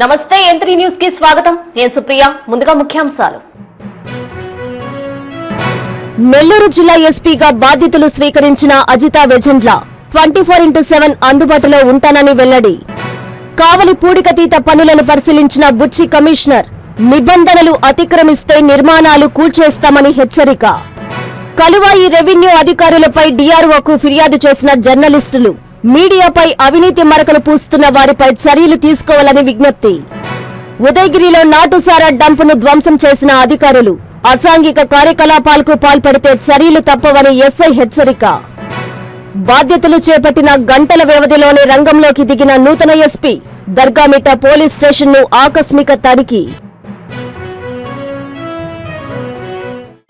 నమస్తే ఎంత్రీ న్యూస్కి స్వాగతం. నేను సుప్రియ. ముందుగా ముఖ్యాంశాలు. నెల్లూరు జిల్లా ఎస్పీగా బాధ్యతలు స్వీకరించిన Ajitha Vejendla twenty four into seven అందుబాటులో ఉంటానని వెల్లడి. కావలి పూడికతీత పనులను పరిశీలించిన బుచ్చి కమిషనర్ నిబంధనలు అతిక్రమిస్తే నిర్మాణాలు కూల్చేస్తామని హెచ్చరిక. కలువాయి రెవెన్యూ అధికారులపై డిఆర్ఓకు ఫిర్యాదు చేసిన జర్నలిస్టులు మీడియాపై అవినీతి మరకలు పూస్తున్న వారిపై చర్యలు తీసుకోవాలని విజ్ఞప్తి. ఉదయగిరిలో నాటుసారా డంపును ధ్వంసం చేసిన అధికారులు అసాంఘిక కార్యకలాపాలకు పాల్పడితే చర్యలు తప్పవని ఎస్ఐ హెచ్చరిక. బాధ్యతలు చేపట్టిన గంటల వ్యవధిలోనే రంగంలోకి దిగిన నూతన ఎస్పీ దర్గామిట్ట పోలీస్ స్టేషన్ను ఆకస్మిక తనిఖీ.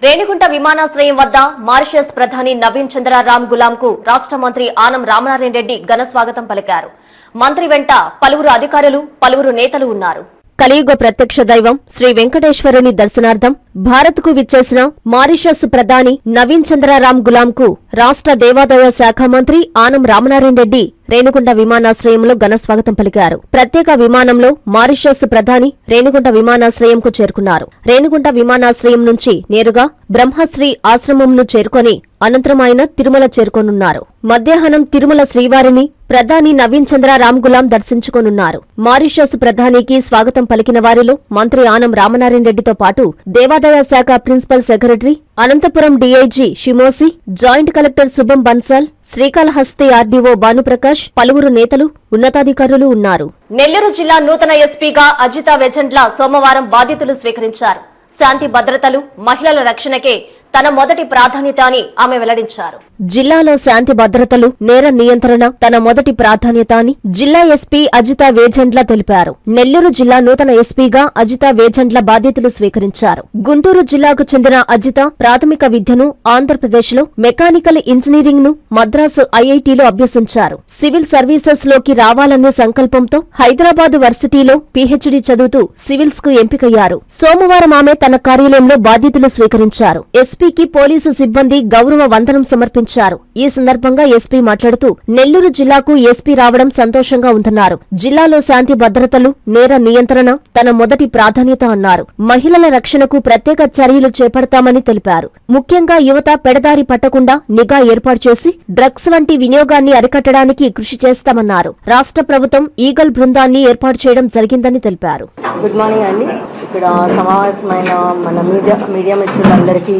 రేణిగుంట విమానాశ్రయం వద్ద మారిషస్ ప్రధాని నవీన్ చంద్ర రామ్ గులాం కు రాష్ట్ర మంత్రి ఆనం రామనారాయణ రెడ్డి ఘన స్వాగతం పలికారు. మంత్రి వెంట పలువురు అధికారులు పలువురు నేతలు ఉన్నారు. కలియుగ ప్రత్యక్ష దైవం శ్రీ వెంకటేశ్వరుని దర్శనార్థం భారత్కు విచ్చేసిన మారిషస్ ప్రధాని నవీన్ చంద్రరామ్ గులాం కు రాష్ట్ర దేవాదాయ శాఖ మంత్రి ఆనం రామనారాయణరెడ్డి రేణుగుంట విమానాశ్రయంలో ఘన స్వాగతం పలికారు. ప్రత్యేక విమానంలో మారిషస్ ప్రధాని రేణుగుంట విమానాశ్రయంకు చేరుకున్నారు. రేణుగుంట విమానాశ్రయం నుంచి నేరుగా బ్రహ్మశ్రీ ఆశ్రమంను చేరుకొని అనంతరం ఆయన తిరుమల చేరుకోనున్నారు. మధ్యాహ్నం తిరుమల శ్రీవారిని ప్రధాని నవీన్ చంద్ర రామ్ గులాం దర్శించుకోనున్నారు. మారిషస్ ప్రధానికి స్వాగతం పలికిన వారిలో మంత్రి ఆనం రామనారాయణ రెడ్డితో పాటు దేవాదాయ శాఖ principal secretary Anantapur DIG Shimosi joint collector Shubham Bansal Srikalahasti RDO Bhanuprakash పలువురు నేతలు ఉన్నతాధికారులు ఉన్నారు. నెల్లూరు జిల్లా నూతన ఎస్పీగా అజిత వెజెంట్ల సోమవారం బాధ్యతలు స్వీకరించారు. శాంతి భద్రతలు మహిళల రక్షణకే తన మొదటి ప్రాధాన్యత అని ఆమె వెల్లడించారు. జిల్లాలో శాంతి భద్రతలు నేర నియంత్రణ తన మొదటి ప్రాధాన్యత అని జిల్లా ఎస్పీ అజిత వేజెండ్ల తెలిపారు. నెల్లూరు జిల్లా నూతన ఎస్పీగా అజిత వేజెండ్ల బాధ్యతలు స్వీకరించారు. గుంటూరు జిల్లాకు చెందిన అజిత ప్రాథమిక విద్యను ఆంధ్రప్రదేశ్లో మెకానికల్ ఇంజనీరింగ్ను మద్రాసు ఐఐటిలో అభ్యసించారు. సివిల్ సర్వీసెస్లోకి రావాలనే సంకల్పంతో హైదరాబాద్ వర్సిటీలో పీహెచ్డీ చదువుతూ సివిల్స్కు ఎంపికయ్యారు. సోమవారం ఆమె తన కార్యాలయంలో బాధ్యతలు స్వీకరించారు. ఎస్పీకి పోలీసు సిబ్బంది గౌరవ వందనం సమర్పించారు. ఈ సందర్భంగా ఎస్పీ మాట్లాడుతూ నెల్లూరు జిల్లాకు ఎస్పీ రావడం సంతోషంగా ఉందన్నారు. జిల్లాలో శాంతి భద్రతలు నేర నియంత్రణ తన మొదటి ప్రాధాన్యత అన్నారు. మహిళల రక్షణకు ప్రత్యేక చర్యలు చేపడతామని తెలిపారు. ముఖ్యంగా యువత పెడదారి పట్టకుండా నిఘా ఏర్పాటు చేసి డ్రగ్స్ వంటి వినియోగాన్ని అరికట్టడానికి కృషి చేస్తామన్నారు. రాష్ట్ర ప్రభుత్వం ఈగల్ బృందాన్ని ఏర్పాటు చేయడం జరిగిందని తెలిపారు. గుడ్ మార్నింగ్ అండి. ఇక్కడ సమావేశమైన మన మీడియా మీడియా మిత్రులందరికీ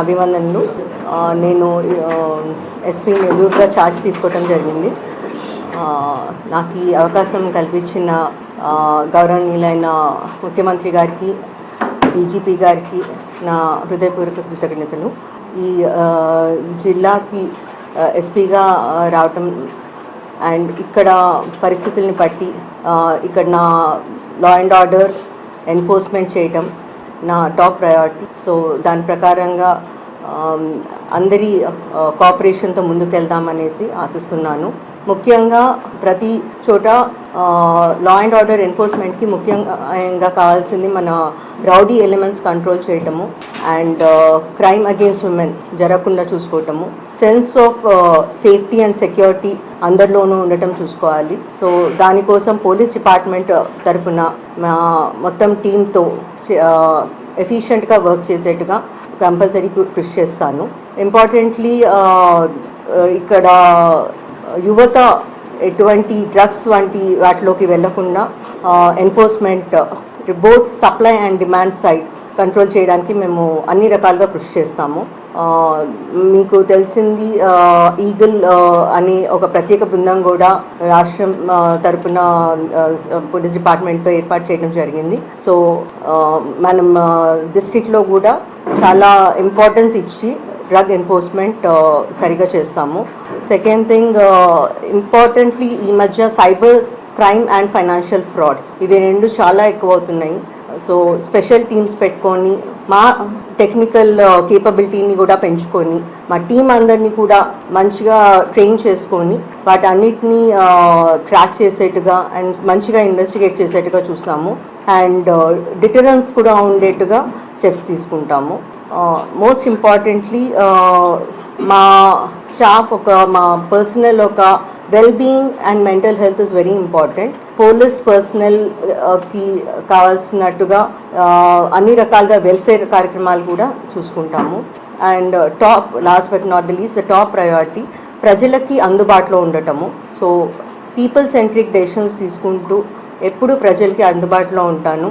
అభివందనలు నేను ఎస్పీ నెల్లూరుగా ఛార్జ్ తీసుకోవటం జరిగింది. నాకు ఈ అవకాశం కల్పించిన గౌరవనీయులైన ముఖ్యమంత్రి గారికి డీజీపీ గారికి నా హృదయపూర్వక కృతజ్ఞతలు. ఈ జిల్లాకి ఎస్పీగా రావటం అండ్ ఇక్కడ పరిస్థితుల్ని బట్టి ఇక్కడ నా లా అండ్ ఆర్డర్ ఎన్ఫోర్స్మెంట్ చేయటం నా టాప్ ప్రయారిటీ. సో దాని ప్రకారంగా అందరి కోఆపరేషన్తో ముందుకెళ్దామనేసి ఆశిస్తున్నాను. ముఖ్యంగా ప్రతి చోట లా అండ్ ఆర్డర్ ఎన్ఫోర్స్మెంట్కి ముఖ్యంగా కావాల్సింది మన రౌడీ ఎలిమెంట్స్ కంట్రోల్ చేయటము అండ్ క్రైమ్ అగేన్స్ట్ ఉమెన్ జరగకుండా చూసుకోవటము. Sense of safety and security అందరిలోనూ ఉండటం చూసుకోవాలి. సో దానికోసం పోలీస్ డిపార్ట్మెంట్ తరఫున మా మొత్తం టీంతో ఎఫిషియెంట్గా వర్క్ చేసేట్టుగా కంపల్సరీ కృషి చేస్తాను. ఇంపార్టెంట్లీ ఇక్కడ యువత ఎటువంటి డ్రగ్స్ వంటి వాటిలోకి వెళ్ళకుండా enforcement both supply and demand side control చేయడానికి మేము అన్ని రకాలుగా కృషి చేస్తాము. మీకు తెలిసింది ఈగల్ అని ఒక ప్రత్యేక బృందం కూడా రాష్ట్రం తరపున పోలీస్ డిపార్ట్మెంట్లో ఏర్పాటు చేయడం జరిగింది. సో మనం డిస్ట్రిక్ట్లో కూడా చాలా ఇంపార్టెన్స్ ఇచ్చి డ్రగ్ ఎన్ఫోర్స్మెంట్ సరిగా చేస్తాము. సెకండ్ థింగ్ ఇంపార్టెంట్లీ ఈ మధ్య cyber crime and financial frauds ఇవి రెండు చాలా ఎక్కువ అవుతున్నాయి సో స్పెషల్ టీమ్స్ పెట్టుకొని మా టెక్నికల్ కేపబిలిటీని uh, కూడా పెంచుకొని మా టీం అందరినీ కూడా మంచిగా ట్రైన్ చేసుకొని వాటన్నిటిని ట్రాక్ uh, చేసేట్టుగా అండ్ మంచిగా ఇన్వెస్టిగేట్ చేసేట్టుగా చూస్తాము. అండ్ డిటరెన్స్ uh, కూడా ఉండేట్టుగా స్టెప్స్ తీసుకుంటాము. Uh, మోస్ట్ ఇంపార్టెంట్లీ uh, మా స్టాఫ్ ఒక మా పర్సనల్ ఒక well being and mental health is very important police పర్సనల్కి కావాల్సినట్టుగా uh, అన్ని రకాలుగా వెల్ఫేర్ కార్యక్రమాలు కూడా చూసుకుంటాము. And top last but not the least the top priority ప్రజలకి అందుబాటులో ఉండటము. సో పీపుల్ సెంట్రిక్ డెసిషన్స్ తీసుకుంటూ ఎప్పుడు ప్రజలకి అందుబాటులో ఉంటాను.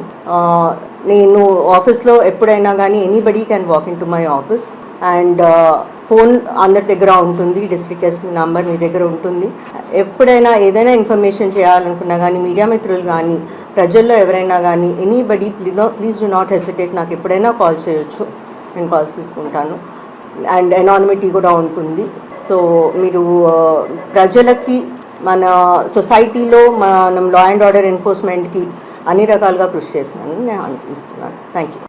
నేను ఆఫీస్లో ఎప్పుడైనా కానీ anybody can walk in to my office and phone అందరి దగ్గర ఉంటుంది. డిస్ట్రిక్ట్ ఎస్పీ నంబర్ మీ దగ్గర ఉంటుంది. ఎప్పుడైనా ఏదైనా ఇన్ఫర్మేషన్ చేయాలనుకున్నా కానీ మీడియా మిత్రులు కానీ ప్రజల్లో ఎవరైనా కానీ anybody please do not hesitate నాకు ఎప్పుడైనా కాల్ చేయొచ్చు. నేను కాల్స్ తీసుకుంటాను. అండ్ ఎనానిమిటీ కూడా ఉంటుంది. సో మీరు ప్రజలకి మన సొసైటీలో మనం లా అండ్ ఆర్డర్ ఎన్ఫోర్స్మెంట్కి అన్ని రకాలుగా కృషి చేస్తున్నానని నేను అనిపిస్తున్నాను థ్యాంక్ యూ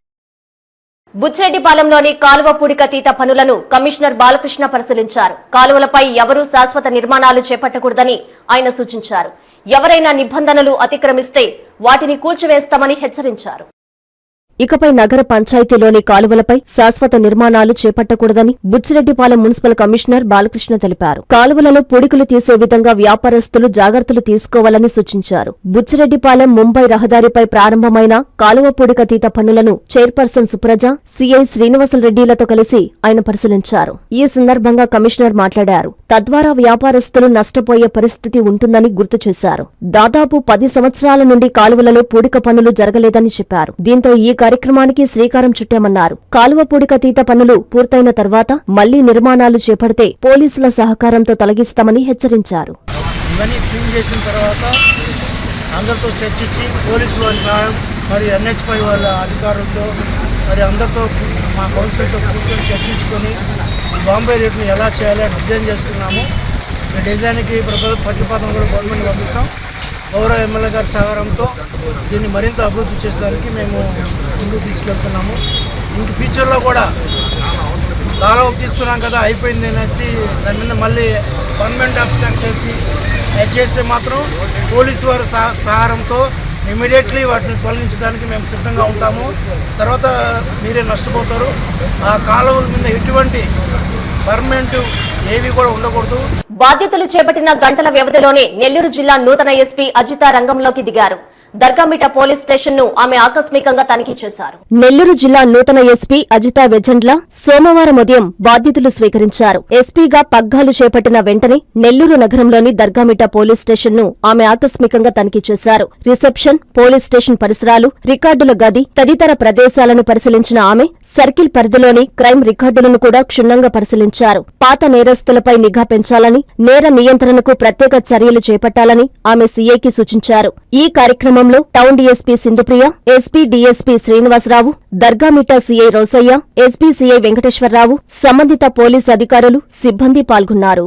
బుచ్చిరెడ్డిపాలెంలోని కాలువ పూడికతీత పనులను కమిషనర్ బాలకృష్ణ పరిశీలించారు. కాలువలపై ఎవరూ శాశ్వత నిర్మాణాలు చేపట్టకూడదని ఆయన సూచించారు. ఎవరైనా నిబంధనలు అతిక్రమిస్తే వాటిని కూల్చివేస్తామని హెచ్చరించారు. ఇకపై నగర పంచాయతీలోని కాలువలపై శాశ్వత నిర్మాణాలు చేపట్టకూడదని బుచ్చిరెడ్డిపాలెం మున్సిపల్ కమిషనర్ బాలకృష్ణ తెలిపారు. కాలువలలో పొడికులు తీసే విధంగా వ్యాపారస్తులు జాగ్రత్తలు తీసుకోవాలని సూచించారు. బుచ్చిరెడ్డిపాలెం ముంబై రహదారిపై ప్రారంభమైన కాలువ పొడికతీత పనులను చైర్పర్సన్ సుప్రజ సిఐ శ్రీనివాసరెడ్డిలతో కలిసి ఆయన పరిశీలించారు. ఈ సందర్భంగా కమిషనర్ మాట్లాడారు. తద్వారా వ్యాపారస్తులు నష్టపోయే పరిస్థితి ఉంటుందని గుర్తు చేశారు. దాదాపు పది సంవత్సరాల నుండి కాలువలలో పూడిక పనులు జరగలేదని చెప్పారు. దీంతో ఈ కార్యక్రమానికి శ్రీకారం చుట్టామన్నారు. కాలువ పూడికతీత పనులు పూర్తయిన తర్వాత మళ్ళీ నిర్మాణాలు చేపడితే పోలీసుల సహకారంతో తొలగిస్తామని హెచ్చరించారు. చేసిన తర్వాత అందరితో చర్చించి పోలీసు వాళ్ళ సహాయం మరి ఎన్హెచ్పై వాళ్ళ అధికారులతో మరి అందరితో మా కౌన్సిలర్తో కూర్చొని చర్చించుకొని బాంబే రేట్ని ఎలా చేయాలో డిజైన్ చేస్తున్నాము. ఈ డిజైన్కి ప్రతిపాదన కూడా గవర్నమెంట్ పంపిస్తాం. గౌరవ ఎమ్మెల్యే గారి సహకారంతో దీన్ని మరింత అభివృద్ధి చేసేదానికి మేము ముందుకు తీసుకెళ్తున్నాము. ఇంక ఫ్యూచర్లో కూడా కాలువలు తీస్తున్నాం కదా అయిపోయింది అనేసి దాని మీద మళ్ళీ పర్మనెంట్ అబ్స్ట్రాక్ట్ చేసి చేస్తే మాత్రం పోలీసు వారి సహ- సహారంతో ఇమీడియట్లీ వాటిని తొలగించడానికి మేము సిద్ధంగా ఉంటాము. తర్వాత మీరే నష్టపోతారు. ఆ కాలువల మీద ఎటువంటి పర్మనెంట్ ఏవి కూడా ఉండకూడదు. బాధ్యతలు చేపట్టిన గంటల వ్యవధిలోనే నెల్లూరు జిల్లా నూతన ఎస్పీ అజిత రంగంలోకి దిగారు. దర్గామిట పోలీస్ స్టేషన్ను ఆమె ఆకస్మికంగా తనిఖీ చేశారు. నెల్లూరు జిల్లా నూతన ఎస్పీ అజిత వెజండ్ల సోమవారం ఉదయం బాధ్యతలు స్వీకరించారు. ఎస్పీగా పగ్గాలు చేపట్టిన వెంటనే నెల్లూరు నగరంలోని దర్గామిట పోలీస్ స్టేషన్ను ఆమె ఆకస్మికంగా తనిఖీ చేశారు. రిసెప్షన్ పోలీస్ స్టేషన్ పరిసరాలు రికార్డుల గది తదితర ప్రదేశాలను పరిశీలించిన ఆమె సర్కిల్ పరిధిలోని క్రైమ్ రికార్డులను కూడా క్షుణ్ణంగా పరిశీలించారు. పాత నేరస్తులపై నిఘా పెంచాలని నేర నియంత్రణకు ప్రత్యేక చర్యలు చేపట్టాలని ఆమె సీఐకి సూచించారు. ఈ కార్యక్రమంలో town DSP Sindhupriya SP DSP Srinivasarao Dargamitta CI Rosaiah SP CI Venkateswararao సంబంధిత పోలీసు అధికారులు సిబ్బంది పాల్గొన్నారు.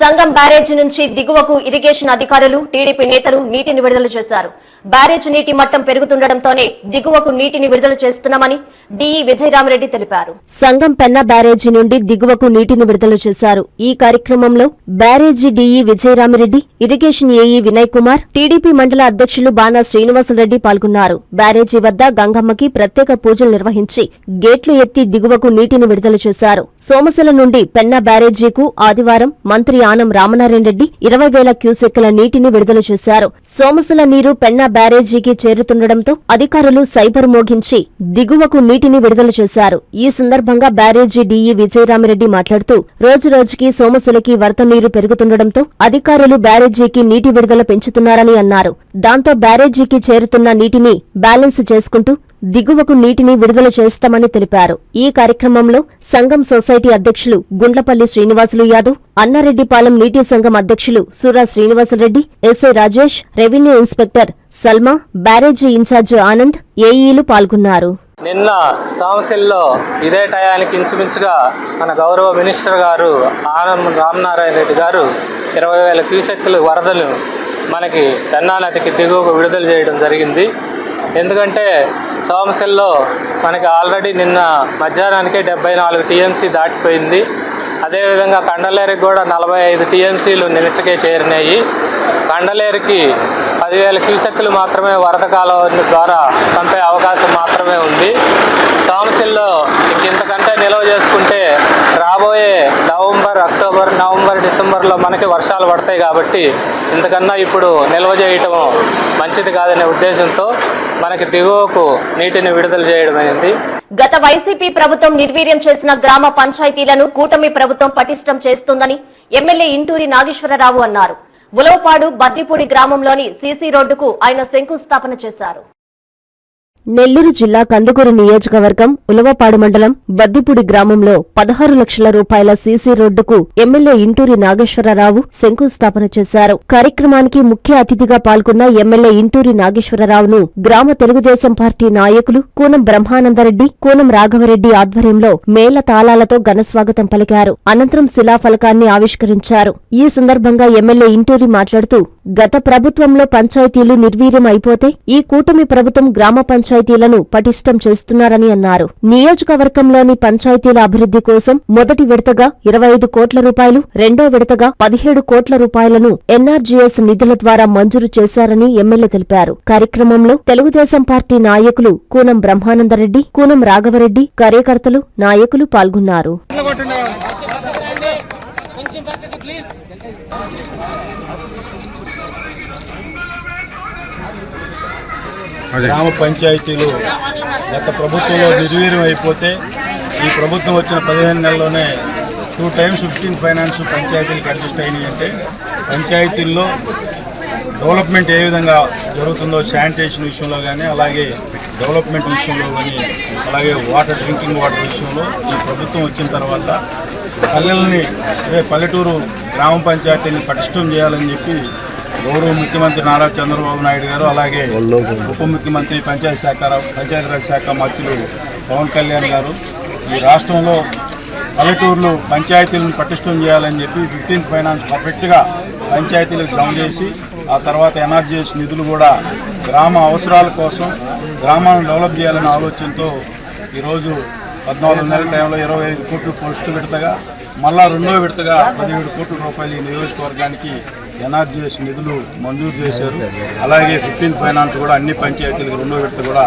సంగం బ్యారేజీ నుంచి దిగువకు ఇరిగేషన్ అధికారులు టీడీపీ నేతలు నీటిని విడుదల చేశారు. బ్యారేజ్ నీటి మట్టం పెరుగుతుండటంతోనే దిగువకు నీటిని విడుదల చేస్తున్నామని డిఈ విజయరామరెడ్డి తెలిపారు. సంగం పెన్నా బ్యారేజీ నుండి దిగువకు నీటిని విడుదల చేశారు. ఈ కార్యక్రమంలో barrage DE Vijayaramareddy irrigation AE Vinay Kumar TDP మండల అధ్యక్షులు బాణా శ్రీనివాసరెడ్డి పాల్గొన్నారు. బ్యారేజీ వద్ద గంగమ్మకి ప్రత్యేక పూజలు నిర్వహించి గేట్లు ఎత్తి దిగువకు నీటిని విడుదల చేశారు. సోమశిల నుండి పెన్నా బ్యారేజీకు ఆదివారం మంత్రి ఆనం రామనారాయణ రెడ్డి ఇరవై వేల క్యూసెక్కుల నీటిని విడుదల చేశారు. సోమశిల నీరు పెన్నా బ్యారేజీకి చేరుతుండటంతో అధికారులు సైబర్ మోగించి దిగువకు నీటిని విడుదల చేశారు. ఈ సందర్భంగా బ్యారేజీ డీఈ విజయరామిరెడ్డి మాట్లాడుతూ రోజు రోజుకి సోమశిలకి వరద నీరు పెరుగుతుండటంతో అధికారులు బ్యారేజీకి నీటి విడుదల పెంచుతున్నారని అన్నారు. దాంతో బ్యారేజీకి చేరుతున్న నీటిని బ్యాలెన్స్ చేసుకుంటూ దిగువకు నీటిని విడుదల చేస్తామని తెలిపారు. ఈ కార్యక్రమంలో సంఘం సొసైటీ అధ్యక్షులు గుండ్లపల్లి శ్రీనివాసులు యాదవ్ అన్నారెడ్డిపాలెం నీటి సంఘం అధ్యక్షులు Sura Srinivasareddy SI Rajesh revenue inspector Salma barrage incharge Anand ఏఈలు పాల్గొన్నారు. నిన్న సమస్యల్లో ఇదే టయానికి ఇంచుమించుగా మన గౌరవ మినిస్టర్ గారు ఆనంద్ రామనారాయణ రెడ్డి గారు ఇరవై వేల క్యూసెక్కులు వరదలు మనకి పెన్నా నదికి దిగువకు విడుదల చేయడం జరిగింది. ఎందుకంటే సోమశిల్లో మనకి ఆల్రెడీ నిన్న మధ్యాహ్నానికే డెబ్బై నాలుగు టీఎంసీ దాటిపోయింది. అదేవిధంగా కండలేరుకి కూడా నలభై ఐదు టీఎంసీలు నిన్నటికే చేరినాయి. కండలేరుకి పదివేల క్యూసెక్కులు మాత్రమే వరద కాలం ద్వారా పంపే అవకాశం మాత్రమే మాత్రమే ఉంది సోమశిల్లో ఇంతకంటే నిల్వ చేసుకుంటే రాబోయే నవంబర్ అక్టోబర్ నవంబర్ డిసెంబర్లో మనకి వర్షాలు పడతాయి కాబట్టి ఇంతకన్నా ఇప్పుడు నిల్వ చేయటం మంచిది కాదనే ఉద్దేశంతో మనకి దిగువకు నీటిని విడుదల చేయడం అయింది. గత వైసీపీ ప్రభుత్వం నిర్వీర్యం చేసిన గ్రామ పంచాయతీలను కూటమి ప్రభుత్వం పటిష్టం చేస్తుందని ఎమ్మెల్యే ఇంటూరి నాగేశ్వరరావు అన్నారు. ఉలవపాడు బద్దిపూడి గ్రామంలోని సీసీ రోడ్డుకు ఆయన శంకుస్థాపన చేశారు. నెల్లూరు జిల్లా కందుకూరు నియోజకవర్గం ఉలవపాడు మండలం బద్దిపూడి గ్రామంలో పదహారు లక్షల రూపాయల సీసీ రోడ్డుకు ఎమ్మెల్యే ఇంటూరి నాగేశ్వరరావు శంకుస్థాపన చేశారు. కార్యక్రమానికి ముఖ్య అతిథిగా పాల్గొన్న ఎమ్మెల్యే ఇంటూరి నాగేశ్వరరావును గ్రామ తెలుగుదేశం పార్టీ నాయకులు కూనం బ్రహ్మానందరెడ్డి కూనం రాఘవరెడ్డి ఆధ్వర్యంలో మేళ తాళాలతో ఘనస్వాగతం పలికారు. అనంతరం శిలాఫలకాన్ని ఆవిష్కరించారు. ఈ సందర్భంగా ఎమ్మెల్యే ఇంటూరి మాట్లాడుతూ గత ప్రభుత్వంలో పంచాయతీలు నిర్వీర్యం అయిపోతే ఈ కూటమి ప్రభుత్వం గ్రామ పంచాయతీలను పటిష్టం చేస్తున్నారని అన్నారు. నియోజకవర్గంలోని పంచాయతీల అభివృద్ధి కోసం మొదటి విడతగా ఇరవై ఐదు కోట్ల రూపాయలు రెండో విడతగా పదిహేడు కోట్ల రూపాయలను ఎన్ఆర్జీఎస్ నిధుల ద్వారా మంజూరు చేశారని ఎమ్మెల్యే తెలిపారు. కార్యక్రమంలో తెలుగుదేశం పార్టీ నాయకులు కూనం బ్రహ్మానందరెడ్డి కూనం రాఘవరెడ్డి కార్యకర్తలు నాయకులు పాల్గొన్నారు. గ్రామ పంచాయతీలు గత ప్రభుత్వంలో నిర్వీర్యం అయిపోతే ఈ ప్రభుత్వం వచ్చిన పదిహేను నెలల్లోనే టూ టైమ్స్ ఫిఫ్టీన్ ఫైనాన్స్ పంచాయతీలకు అడ్జస్ట్ అయినాయి అంటే పంచాయతీల్లో డెవలప్మెంట్ ఏ విధంగా జరుగుతుందో శానిటేషన్ విషయంలో కానీ అలాగే డెవలప్మెంట్ విషయంలో కానీ అలాగే వాటర్ డ్రింకింగ్ వాటర్ విషయంలో ఈ ప్రభుత్వం వచ్చిన తర్వాత పల్లెల్ని అదే పల్లెటూరు గ్రామ పంచాయతీని పటిష్టం చేయాలని చెప్పి గౌరవ ముఖ్యమంత్రి నారా చంద్రబాబు నాయుడు గారు అలాగే ఉప ముఖ్యమంత్రి పంచాయతీ శాఖ పంచాయతీరాజ్ శాఖ మంత్రులు పవన్ కళ్యాణ్ గారు. ఈ రాష్ట్రంలో పల్లెటూర్లు పంచాయతీలను పటిష్టం చేయాలని చెప్పి ఫిఫ్టీన్ ఫైనాన్స్ పర్ఫెక్ట్గా పంచాయతీలకు జమ చేసి ఆ తర్వాత ఎన్ఆర్జీఎస్ నిధులు కూడా గ్రామ అవసరాల కోసం గ్రామాలను డెవలప్ చేయాలనే ఆలోచనతో ఈరోజు పద్నాలుగు నెలల టైంలో ఇరవై ఐదు కోట్లు ఫస్ట్ విడతగా మళ్ళా రెండో విడతగా పదిహేడు కోట్ల రూపాయలు ఈ నియోజకవర్గానికి ఎన్ఆర్జీఎస్ నిధులు మంజూరు చేశారు. అలాగే ఫిఫ్టీన్ ఫైనాన్స్ కూడా అన్ని పంచాయతీలకు రెండో విడత కూడా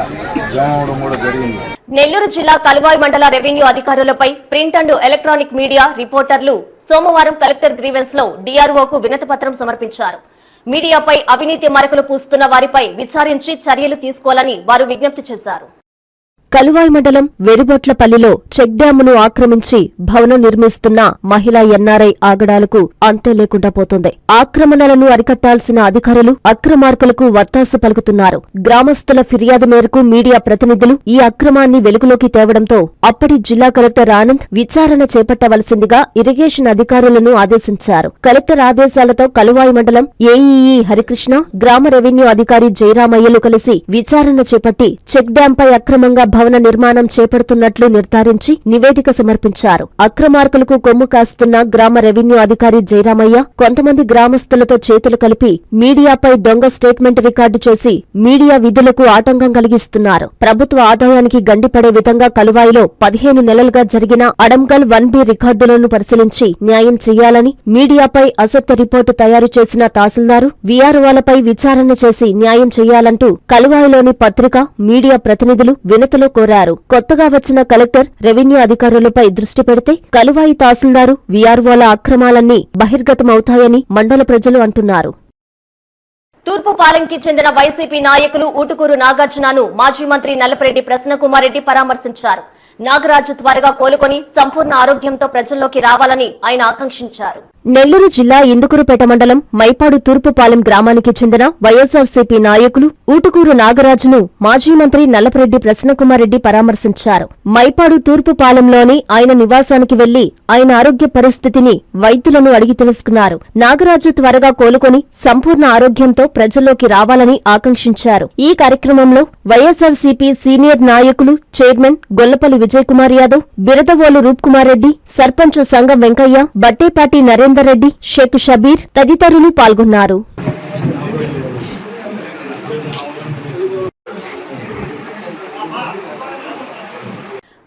జమ అవడం కూడా జరిగింది. నెల్లూరు జిల్లా కలువాయి మండల రెవెన్యూ అధికారులపై ప్రింట్ అండ్ ఎలక్ట్రానిక్ మీడియా రిపోర్టర్లు సోమవారం కలెక్టర్ గ్రీవెన్స్లో డిఆర్ఓకు వినతిపత్రం సమర్పించారు. మీడియాపై అవినీతి మరకలు పూస్తున్న వారిపై విచారించి చర్యలు తీసుకోవాలని వారు విజ్ఞప్తి చేశారు. కలువాయి మండలం వెరుబొట్లపల్లిలో చెక్ డ్యామును ఆక్రమించి భవనం నిర్మిస్తున్న మహిళా ఎన్ఆర్ఐ ఆగడాలకు అంతే లేకుండా పోతుంది. ఆక్రమణలను అరికట్టాల్సిన అధికారులు అక్రమార్కులకు వత్తాసు పలుకుతున్నారు. గ్రామస్తుల ఫిర్యాదు మేరకు మీడియా ప్రతినిధులు ఈ అక్రమాన్ని వెలుగులోకి తేవడంతో అప్పటి జిల్లా కలెక్టర్ ఆనంద్ విచారణ చేపట్టవలసిందిగా ఇరిగేషన్ అధికారులను ఆదేశించారు. కలెక్టర్ ఆదేశాలతో కలువాయి మండలం ఏఈఈ హరికృష్ణ గ్రామ రెవెన్యూ అధికారి జయరామయ్యలు కలిసి విచారణ చేపట్టి చెక్ డ్యాంపై అక్రమంగా భవన నిర్మాణం చేపడుతున్నట్లు నిర్ధారించి నివేదిక సమర్పించారు. అక్రమార్కులకు కొమ్ము కాస్తున్న గ్రామ రెవెన్యూ అధికారి జయరామయ్య కొంతమంది గ్రామస్తులతో చేతులు కలిపి మీడియాపై దొంగ స్టేట్మెంట్ రికార్డు చేసి మీడియా విధులకు ఆటంకం కలిగిస్తున్నారు. ప్రభుత్వ ఆదాయానికి గండిపడే విధంగా కలువాయిలో పదిహేను నెలలుగా జరిగిన అడంగల్ వన్ బి రికార్డులను పరిశీలించి న్యాయం చేయాలని మీడియాపై అసత్య రిపోర్టు తయారు చేసిన తహసీల్దారు విఆర్ఓలపై విచారణ చేసి న్యాయం చేయాలంటూ కలువాయిలోని పత్రిక మీడియా ప్రతినిధులు వినతిలో కోరారు. కొత్తగా వచ్చిన కలెక్టర్ రెవెన్యూ అధికారులపై దృష్టి పెడితే కలువాయి తహసీల్దారు వీఆర్ఓల అక్రమాలన్నీ బహిర్గతమవుతాయని మండల ప్రజలు అంటున్నారు. తూర్పు పాలెంకి చెందిన వైసీపీ నాయకులు ఊటుకూరు నాగార్జునను మాజీ మంత్రి నల్లపరెడ్డి ప్రసన్నకుమారెడ్డి పరామర్శించారు. నాగరాజు త్వరగా కోలుకొని సంపూర్ణ ఆరోగ్యంతో ప్రజల్లోకి రావాలని ఆయన ఆకాంక్షించారు. నెల్లూరు జిల్లా ఇందుకురుపేట మండలం మైపాడు తూర్పుపాలెం గ్రామానికి చెందిన వైఎస్సార్సీపీ నాయకులు ఊటుకూరు నాగరాజును మాజీ మంత్రి నల్లపరెడ్డి ప్రసన్నకుమారెడ్డి పరామర్శించారు. మైపాడు తూర్పుపాలెంలోని ఆయన నివాసానికి వెళ్ళి ఆయన ఆరోగ్య పరిస్థితిని వైద్యులను అడిగి తెలుసుకున్నారు. నాగరాజు త్వరగా కోలుకొని సంపూర్ణ ఆరోగ్యంతో ప్రజల్లోకి రావాలని ఆకాంక్షించారు. ఈ కార్యక్రమంలో వైఎస్సార్సీపీ సీనియర్ నాయకులు చైర్మన్ గొల్లపల్లి విజయకుమార్ యాదవ్ బిరదవోలు రూప్కుమారెడ్డి సర్పంచ్ సంగం వెంకయ్య బట్టేపాటి నరేంద్ర రెడ్డి షేక్ షబీర్ తదితరులు పాల్గొన్నారు.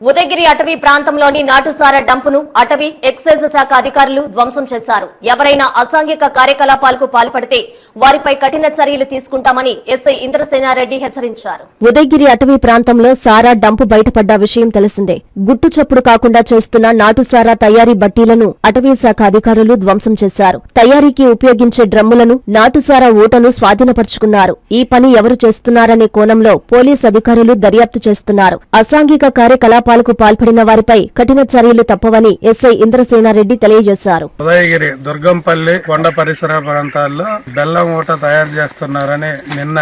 ఉదయగిరి అటవీ ప్రాంతంలోని నాటుసార డంపును అటవీ ఎక్సైజ్ శాఖ అధికారులు ధ్వంసం చేశారు. ఎవరైనా అసాంఘిక కార్యకలాపాలకు పాల్పడితే వారిపై కఠిన చర్యలు తీసుకుంటామని ఎస్ఐ ఇంద్రసేనారెడ్డి హెచ్చరించారు. ఉదయగిరి అటవీ ప్రాంతంలో సారా డంపు బయటపడ్డ విషయం తెలిసిందే. గుట్టు చప్పుడు కాకుండా చేస్తున్న నాటుసారా తయారీ బట్టీలను అటవీ శాఖ అధికారులు ధ్వంసం చేశారు. తయారీకి ఉపయోగించే డ్రమ్ములను నాటుసారా ఊటను స్వాధీనపరుచుకున్నారు. ఈ పని ఎవరు చేస్తున్నారనే కోణంలో పోలీస్ అధికారులు దర్యాప్తు చేస్తున్నారు. అసాంఘిక కార్యకలాపాలు కార్యకలాపాలకు పాల్పడిన వారిపై కఠిన చర్యలు తప్పవని ఎస్ఐ ఇంద్రసేనారెడ్డి తెలియజేశారు. ఉదయగిరి దుర్గంపల్లి కొండ పరిసర ప్రాంతాల్లో బెల్లం ఊట తయారు చేస్తున్నారని నిన్న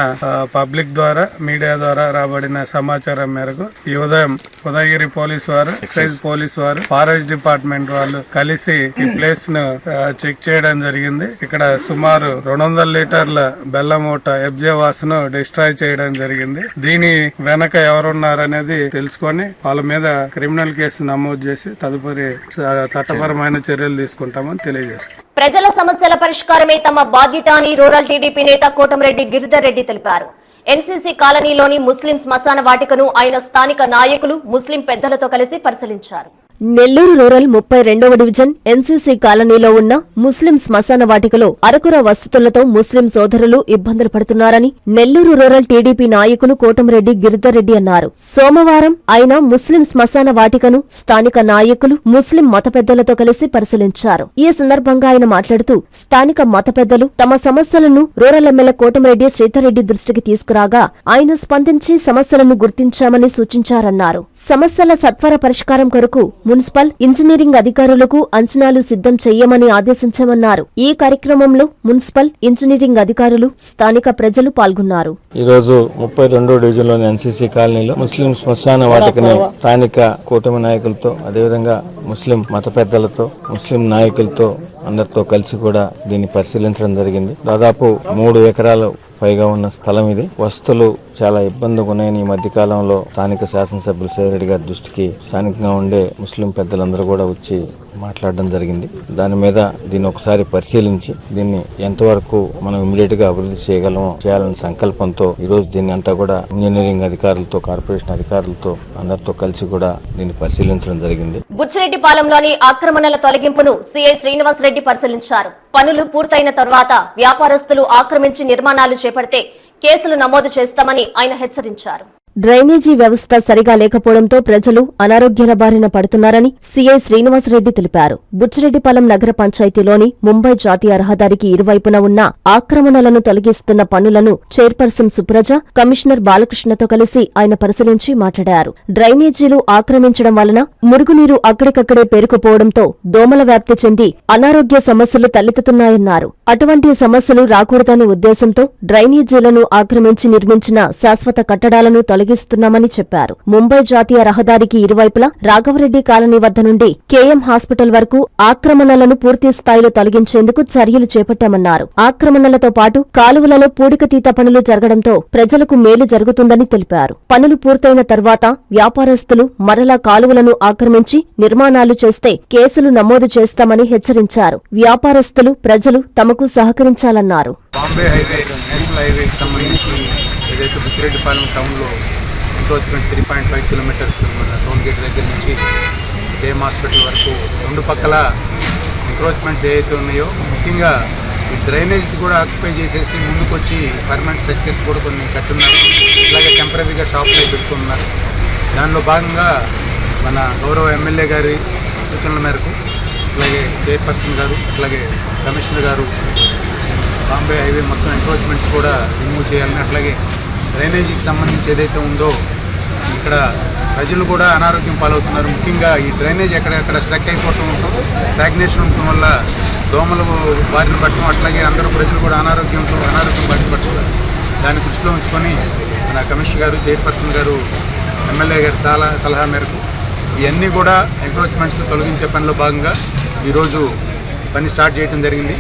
పబ్లిక్ ద్వారా మీడియా ద్వారా రాబడిన సమాచారం మేరకు ఈ ఉదయం ఉదయగిరి పోలీసు వారు ఎక్సైజ్ పోలీసు వారు ఫారెస్ట్ డిపార్ట్మెంట్ వాళ్ళు కలిసి ఈ ప్లేస్ను చెక్ చేయడం జరిగింది. ఇక్కడ సుమారు రెండు వందల లీటర్ల బెల్లం ఊట ఎఫ్జే వాసును డిస్ట్రాయ్ చేయడం జరిగింది. దీని వెనక ఎవరున్నారనేది తెలుసుకొని వాళ్ళ మీద మీద క్రిమినల్ కేసు నమోదు చేసి తదుపరి చట్టపరమైన చర్యలు తీసుకుంటామని తెలియజేస్తాం. ప్రజల సమస్యల పరిష్కారమే తమ బాధ్యత అని రూరల్ టీడీపీ నేత కోటమిరెడ్డి గిరిధర్ రెడ్డి తెలిపారు. ఎన్సీసీ కాలనీలోని ముస్లిం శ్మశాన వాటికను ఆయన స్థానిక నాయకులు ముస్లిం పెద్దలతో కలిసి పరిశీలించారు. నెల్లూరు రూరల్ ముప్పై రెండవ డివిజన్ ఎన్సీసీ కాలనీలో ఉన్న ముస్లిం శ్మశాన వాటికలో అరకుర వసతులతో ముస్లిం సోదరులు ఇబ్బందులు పడుతున్నారని నెల్లూరు రూరల్ టీడీపీ నాయకులు కోటమిరెడ్డి గిరిధర్రెడ్డి అన్నారు. సోమవారం ఆయన ముస్లిం శ్మశాన వాటికను స్థానిక నాయకులు ముస్లిం మత పెద్దలతో కలిసి పరిశీలించారు. ఈ సందర్భంగా ఆయన మాట్లాడుతూ స్థానిక మత పెద్దలు తమ సమస్యలను రూరల్ ఎమ్మెల్యే కోటమిరెడ్డి శ్రీధర్రెడ్డి దృష్టికి తీసుకురాగా ఆయన స్పందించి సమస్యలను గుర్తించామని సూచించారన్నారు. సమస్యల సత్వర పరిష్కారం కొరకు మున్సిపల్ ఇంజనీరింగ్ అధికారులకు అంచనాలు సిద్ధం చెయ్యమని ఆదేశించామన్నారు. ఈ కార్యక్రమంలో మున్సిపల్ ఇంజనీరింగ్ అధికారులు స్థానిక ప్రజలు పాల్గొన్నారు. ఈరోజు ముప్పై రెండో డివిజన్లోని ఎన్సీసీ కాలనీలో ముస్లిం శ్మశాన వాటికని స్థానిక కూటమి నాయకులతో అదేవిధంగా ముస్లిం మత పెద్దలతో ముస్లిం నాయకులతో అందరితో కలిసి కూడా దీన్ని పరిశీలించడం జరిగింది. దాదాపు మూడు ఎకరాలు పైగా ఉన్న స్థలం ఇది. వస్తువులు చాలా ఇబ్బందిగా ఉన్నాయని ఈ మధ్య కాలంలో స్థానిక శాసనసభ్యులు సేరెడ్డి గారి దృష్టికి స్థానికంగా ఉండే ముస్లిం పెద్దలందరూ కూడా వచ్చి మాట్లాడడం జరిగింది. దాని మీద దీన్ని ఒకసారి పరిశీలించి దీన్ని ఎంతవరకు మనం ఇమీడియట్గా అభివృద్ధి చేయగలమో చేయాలనే సంకల్పంతో ఈ రోజు దీన్ని అంతా కూడా ఇంజనీరింగ్ అధికారులతో కార్పొరేషన్ అధికారులతో అందరితో కలిసి కూడా దీన్ని పరిశీలించడం జరిగింది. బుచ్చిరెడ్డిపాలెంలోని ఆక్రమణల తొలగింపును సిఐ శ్రీనివాస్ రెడ్డి పరిశీలించారు. పనులు పూర్తయిన తర్వాత వ్యాపారస్తులు ఆక్రమించి నిర్మాణాలు చేపడితే కేసులు నమోదు చేస్తామని ఆయన హెచ్చరించారు. డ్రైనేజీ వ్యవస్థ సరిగా లేకపోవడంతో ప్రజలు అనారోగ్యాల బారిన పడుతున్నారని సీఐ శ్రీనివాసరెడ్డి తెలిపారు. బుచ్చిరెడ్డిపాలెం నగర పంచాయతీలోని ముంబై జాతీయ రహదారికి ఇరువైపున ఉన్న ఆక్రమణలను తొలగిస్తున్న పనులను చైర్పర్సన్ సుప్రజ కమిషనర్ బాలకృష్ణతో కలిసి ఆయన పరిశీలించి మాట్లాడారు. డ్రైనేజీలు ఆక్రమించడం వలన మురుగునీరు అక్కడికక్కడే పేరుకుపోవడంతో దోమల వ్యాప్తి చెంది అనారోగ్య సమస్యలు తలెత్తుతున్నాయన్నారు. అటువంటి సమస్యలు రాకూడదనే ఉద్దేశంతో డ్రైనేజీలను ఆక్రమించి నిర్మించిన శాశ్వత కట్టడాలను తొలగిస్తున్నామని చెప్పారు. ముంబై జాతీయ రహదారికి ఇరువైపులా రాఘవరెడ్డి కాలనీ వద్ద నుండి కేఎం హాస్పిటల్ వరకు ఆక్రమణలను పూర్తి స్థాయిలో తొలగించేందుకు చర్యలు చేపట్టామన్నారు. ఆక్రమణలతో పాటు కాలువలలో పూడికతీత పనులు జరగడంతో ప్రజలకు మేలు జరుగుతుందని తెలిపారు. పనులు పూర్తయిన తర్వాత వ్యాపారస్తులు మరలా కాలువలను ఆక్రమించి నిర్మాణాలు చేస్తే కేసులు నమోదు చేస్తామని హెచ్చరించారు. వ్యాపారస్తులు ప్రజలు తమకు సహకరించాలన్నారు. ఏదైతే బుచ్చిరెడ్డిపాలెం టౌన్లో encroachment three point five kilometers మన టోల్ గేట్ దగ్గర నుంచి కేఎం హాస్పిటల్ వరకు రెండు పక్కల ఎంక్రోచ్మెంట్స్ ఏవైతే ఉన్నాయో ముఖ్యంగా ఈ డ్రైనేజ్ కూడా ఆక్యుపై చేసేసి ముందుకొచ్చి పర్మనెంట్ స్ట్రక్చర్స్ కూడా కొన్ని కట్టున్నారు. అలాగే టెంపరీగా షాప్లో పెట్టుకున్నారు. దానిలో భాగంగా మన గౌరవ ఎమ్మెల్యే గారి సూచనల మేరకు అలాగే చైర్పర్సన్ గారు అట్లాగే కమిషనర్ గారు బాంబే హైవే మొత్తం ఎంక్రోచ్మెంట్స్ కూడా రిమూవ్ చేయాలని అట్లాగే డ్రైనేజీకి సంబంధించి ఏదైతే ఉందో ఇక్కడ ప్రజలు కూడా అనారోగ్యం పాలవుతున్నారు. ముఖ్యంగా ఈ డ్రైనేజ్ ఎక్కడెక్కడ స్ట్రక్ అయిపోవటం స్టాగ్నేషన్ ఉండటం వల్ల దోమలు బారిన పట్టడం అట్లాగే అందరూ ప్రజలు కూడా అనారోగ్యంతో అనారోగ్యం బారిన పడుతున్నారు. దాన్ని దృష్టిలో ఉంచుకొని మన కమిషనర్ గారు చైర్పర్సన్ గారు ఎమ్మెల్యే గారి సలహా సలహా మేరకు ఇవన్నీ కూడా ఎంక్రోచ్మెంట్స్ తొలగించే పనిలో భాగంగా ఈరోజు పని స్టార్ట్ చేయడం జరిగింది.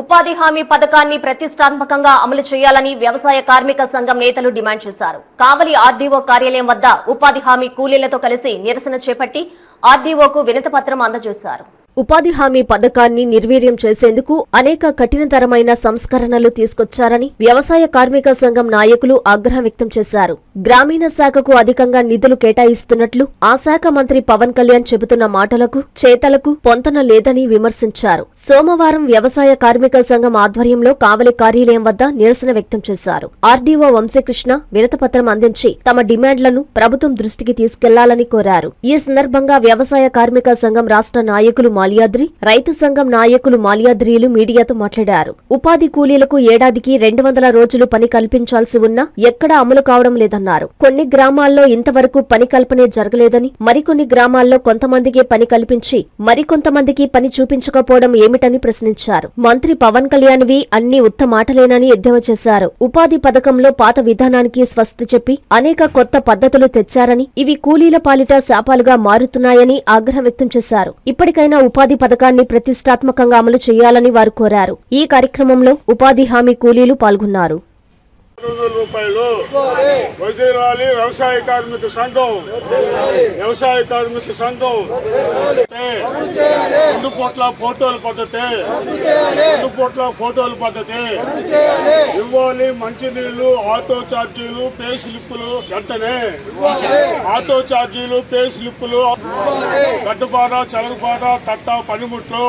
ఉపాధి హామీ పథకాన్ని ప్రతిష్టాత్మకంగా అమలు చేయాలని వ్యవసాయ కార్మిక సంఘం నేతలు డిమాండ్ చేశారు. కావలి ఆర్డీఓ కార్యాలయం వద్ద ఉపాధి హామీ కూలీలతో కలిసి నిరసన చేపట్టి ఆర్డీఓకు వినతిపత్రం అందజేశారు. ఉపాధి హామీ పథకాన్ని నిర్వీర్యం చేసేందుకు అనేక కఠినతరమైన సంస్కరణలు తీసుకొచ్చారని వ్యవసాయ కార్మిక సంఘం నాయకులు ఆగ్రహం వ్యక్తం చేశారు. గ్రామీణ శాఖకు అధికంగా నిధులు కేటాయిస్తున్నట్లు ఆ శాఖ మంత్రి పవన్ కళ్యాణ్ చెబుతున్న మాటలకు చేతలకు పొంతన లేదని విమర్శించారు. సోమవారం వ్యవసాయ కార్మిక సంఘం ఆధ్వర్యంలో కావలి కార్యాలయం వద్ద నిరసన వ్యక్తం చేశారు. ఆర్డీఓ వంశీకృష్ణ వినతపత్రం అందించి తమ డిమాండ్లను ప్రభుత్వం దృష్టికి తీసుకెళ్ళాలని కోరారు. ఈ సందర్భంగా వ్యవసాయ కార్మిక సంఘం రాష్ట్ర నాయకులు మాల్యాద్రి రైతు సంఘం నాయకులు మాల్యాద్రిలు మీడియాతో మాట్లాడారు. ఉపాధి కూలీలకు ఏడాదికి రెండు వందల రోజులు పని కల్పించాల్సి ఉన్నా ఎక్కడా అమలు కావడం లేదన్నారు. కొన్ని గ్రామాల్లో ఇంతవరకు పని కల్పనే జరగలేదని మరికొన్ని గ్రామాల్లో కొంతమందికే పని కల్పించి మరికొంతమందికి పని చూపించకపోవడం ఏమిటని ప్రశ్నించారు. మంత్రి పవన్ కళ్యాణ్వి అన్ని ఉత్త మాటలేనని ఎద్దేవా చేశారు. ఉపాధి పథకంలో పాత విధానానికి స్వస్తి చెప్పి అనేక కొత్త పద్ధతులు తెచ్చారని ఇవి కూలీల పాలిట శాపాలుగా మారుతున్నాయని ఆగ్రహం వ్యక్తం చేశారు. ఇప్పటికైనా ఉపాధి పథకాన్ని ప్రతిష్టాత్మకంగా అమలు చేయాలని వారు కోరారు. ఈ కార్యక్రమంలో ఉపాధి హామీ కూలీలు పాల్గొన్నారు. రూపాయలు వదిలాలి వ్యవసాయ కార్మిక సంఘం. వ్యవసాయ కార్మిక సంఘం. రెండు పూట్ల ఫోటోల పద్ధతి. రెండు పూట్ల ఫోటోల పద్ధతి. ఇవ్వాలి మంచినీళ్ళు ఆటో ఛార్జీలు పే స్లిప్పులు వెంటనే ఆటో ఛార్జీలు పే స్లిప్పులు గడ్డపార చలగపార తట్ట పనిముట్లు.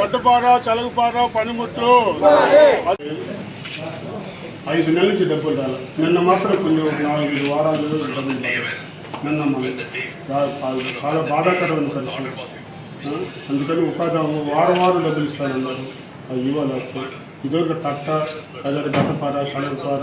గడ్డపార చలగపార పనిముట్లు. ఐదు నెలల నుంచి డబ్బులు రాలి. నిన్న మాత్రం కొన్ని నాలుగు వారాలు డబ్బులు నిన్న చాలా బాధాకరమైన పరిస్థితి. అందుకని ఉపాధి వారం వారం డబ్బులు ఇస్తానన్నారు. అవి ఇవ్వాలి? ఇదొక తట్ట అదొక బట్టపార చలగపార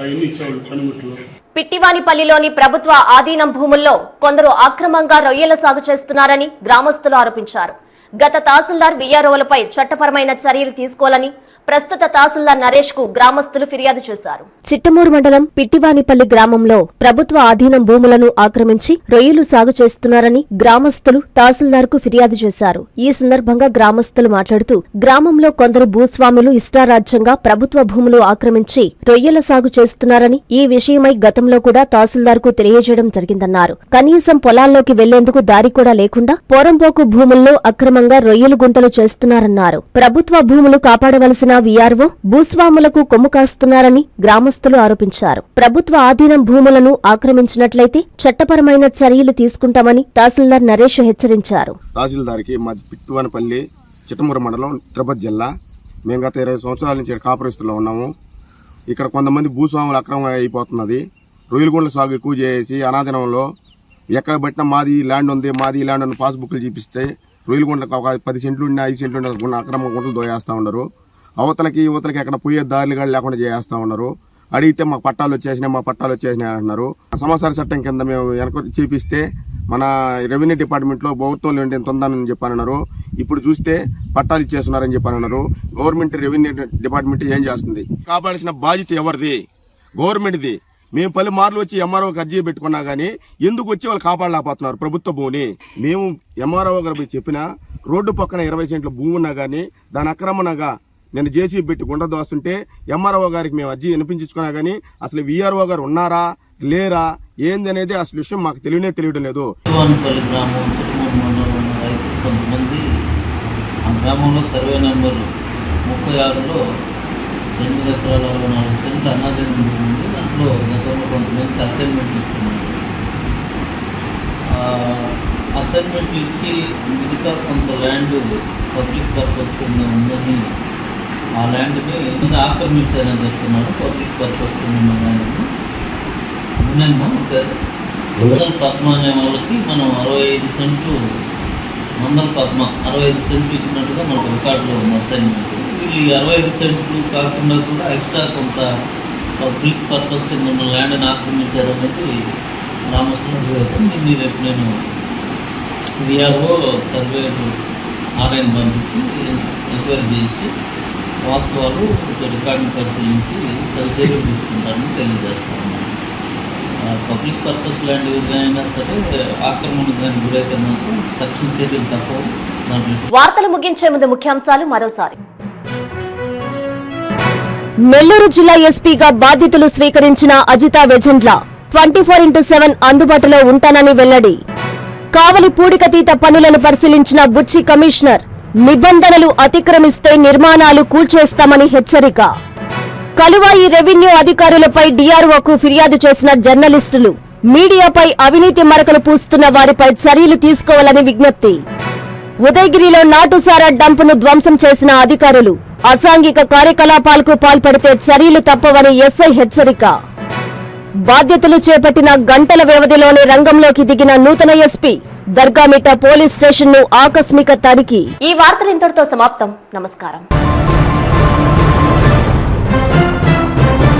అవన్నీ ఇచ్చేవాళ్ళు పనిముట్లు. పిట్టివానిపల్లిలోని ప్రభుత్వ ఆధీనం భూముల్లో కొందరు అక్రమంగా రొయ్యల సాగు చేస్తున్నారని గ్రామస్తులు ఆరోపించారు. గత తహసీల్దార్ విఆర్ఓలపై చట్టపరమైన చర్యలు తీసుకోవాలని ప్రస్తుత తహసీల్దార్ నరేష్కు గ్రామస్తులు ఫిర్యాదు చేశారు. చిట్టమూరు మండలం పిట్టివానిపల్లి గ్రామంలో ప్రభుత్వ ఆధీనం భూములను ఆక్రమించి రొయ్యలు సాగు చేస్తున్నారని గ్రామస్తులు తహసీల్దార్కు ఫిర్యాదు చేశారు. ఈ సందర్భంగా గ్రామస్తులు మాట్లాడుతూ గ్రామంలో కొందరు భూస్వాములు ఇష్టారాజ్యంగా ప్రభుత్వ భూములు ఆక్రమించి రొయ్యల సాగు చేస్తున్నారని ఈ విషయమై గతంలో కూడా తహసీల్దార్కు తెలియజేయడం జరిగిందన్నారు. కనీసం పొలాల్లోకి వెళ్ళేందుకు దారి కూడా లేకుండా పోరంపోకు భూముల్లో అక్రమంగా రొయ్యలు గుంతలు చేస్తున్నారన్నారు. ప్రభుత్వ భూములు కాపాడవలసిన వీఆర్ఓ భూస్వాములకు కొమ్ము కాస్తున్నారని గ్రామస్తులు ఆరోపించారు. ప్రభుత్వ ఆధీనం భూములను ఆక్రమించినట్లయితే చట్టపరమైన చర్యలు తీసుకుంటామని తహసీల్దార్ నరేష్ హెచ్చరించారు. తహసీల్దార్కి మా పిట్టువనపల్లి చిట్టమూరు మండలం తిరుపతి జిల్లా. మేము గత ఇరవై సంవత్సరాల నుంచి ఇక్కడ కాపురస్తులో ఉన్నాము. ఇక్కడ కొంతమంది భూస్వాములు అక్రమంగా అయిపోతున్నది. రొయ్యలగుండ్ల సాగు ఎక్కువ చేసి అనాదినంలో ఎక్కడ పెట్టినా మాది ల్యాండ్ ఉంది మాది ల్యాండ్ ఉంది పాస్బుక్లు చూపిస్తే రొయ్యలగుండ్లకు ఒక పది సెంట్లు ఉండి ఐదు సెంట్లు ఉన్న అక్రమ గుంటలు దోయేస్తూ ఉన్నారు అవతలకి యువతలకి ఎక్కడ పోయే దారులు కూడా లేకుండా చేస్తూ ఉన్నారు. అడిగితే మా పట్టాలు వచ్చేసినాయి మా పట్టాలు వచ్చేసినాయి అంటున్నారు. సమాచార చట్టం కింద మేము వెనక చూపిస్తే మన రెవెన్యూ డిపార్ట్మెంట్లో ప్రభుత్వం ఉండే ఎంత ఉందని చెప్పానన్నారు. ఇప్పుడు చూస్తే పట్టాలు ఇచ్చేస్తున్నారని చెప్పానన్నారు. గవర్నమెంట్ రెవెన్యూ డిపార్ట్మెంట్ ఏం చేస్తుంది? కాపాడాల్సిన బాధ్యత ఎవరిది? గవర్నమెంట్ది. మేము పలుమార్లు వచ్చి ఎంఆర్ఓకి అర్జీ పెట్టుకున్నా కానీ ఎందుకు వచ్చి వాళ్ళు కాపాడలేకపోతున్నారు ప్రభుత్వ భూమిని మేము ఎంఆర్ఓ గారు చెప్పినా రోడ్డు పక్కన ఇరవై సెంట్ల భూమి ఉన్నా కానీ దాని అక్రమనగా నేను జేసీబీ పెట్టి గుంట దోస్తుంటే ఎంఆర్ఓ గారికి మేము అర్జీ వినిపించుకున్నా కానీ అసలు విఆర్ఓ గారు ఉన్నారా లేరా ఏంది అనేది అసలు విషయం మాకు తెలియనే తెలియడం లేదు. కొంతమంది ఆ గ్రామంలో సర్వే నెంబర్ ముప్పై ఆరులో ఎనిమిది ఎకరాల నాలుగు సెంట్లు అనాథం ఉంది. దాంట్లో గతంలో కొంతమంది అసైన్మెంట్ ఇచ్చున్నారు అసైన్మెంట్ ఇచ్చి మిగతా కొంత ల్యాండ్ పబ్లిక్ పర్పస్ కింద ఉందని ఆ ల్యాండ్ని ఎందుకు ఆక్రమించారని చెప్తున్నారు పబ్లిక్ పర్పస్ ఉన్న ల్యాండ్ని ఉందమ్మా ఒక మందల పద్మ అనే వాళ్ళకి మనం అరవై ఐదు సెంట్లు మందల పద్మ అరవై ఐదు సెంట్లు ఇచ్చినట్టుగా మనకు రికార్డులో ఉంది అసైన్మెంట్. వీళ్ళు ఈ అరవై ఐదు సెంట్లు కాకుండా కూడా ఎక్స్ట్రా కొంత పబ్లిక్ పర్పస్ కింద ఉన్న ల్యాండ్ని ఆక్రమించారనేది రామస్వామి దీన్ని రేపు నేను విఆర్ఓ సర్వేలు ఆర్ఐని పంపించి ఎంక్వైరీ చేయించి వాస్తవాలు కొంచెం రికార్డుని పరిశీలించి తగు చర్యలు తీసుకుంటారని తెలియజేస్తాను పబ్లిక్ పర్పస్ ల్యాండ్ ఏదైనా సరే ఆక్రమణ దానికి గురైతే మాత్రం తక్షణ చర్యలు తప్పవు. వార్తలు ముగించే ముందు ముఖ్యాంశాలు మరోసారి. నెల్లూరు జిల్లా ఎస్పీగా బాధ్యతలు స్వీకరించిన Ajitha Vejandla twenty four into seven అందుబాటులో ఉంటానని వెల్లడి. కావలి పూడికతీత పనులను పరిశీలించిన బుచ్చి కమిషనర్ నిబంధనలు అతిక్రమిస్తే నిర్మాణాలు కూల్చేస్తామని హెచ్చరిక. కలువాయి రెవెన్యూ అధికారులపై డీఆర్ఓకు ఫిర్యాదు చేసిన జర్నలిస్టులు మీడియాపై అవినీతి మరకలు పూస్తున్న వారిపై చర్యలు తీసుకోవాలని విజ్ఞప్తి. ఉదయగిరిలో నాటుసారా డంపును ధ్వంసం చేసిన అధికారులు అసాంఘిక కార్యకలాపాలకు పాల్పడితే చర్యలు తప్పవని ఎస్ఐ హెచ్చరిక. బాధ్యతలు చేపట్టిన గంటల వ్యవధిలోనే రంగంలోకి దిగిన నూతన ఎస్పీ దర్గామిట్ట పోలీస్ స్టేషన్ను ఆకస్మిక తనిఖీ. ఈ వార్తలు ఇంతటితో సమాప్తం. నమస్కారం.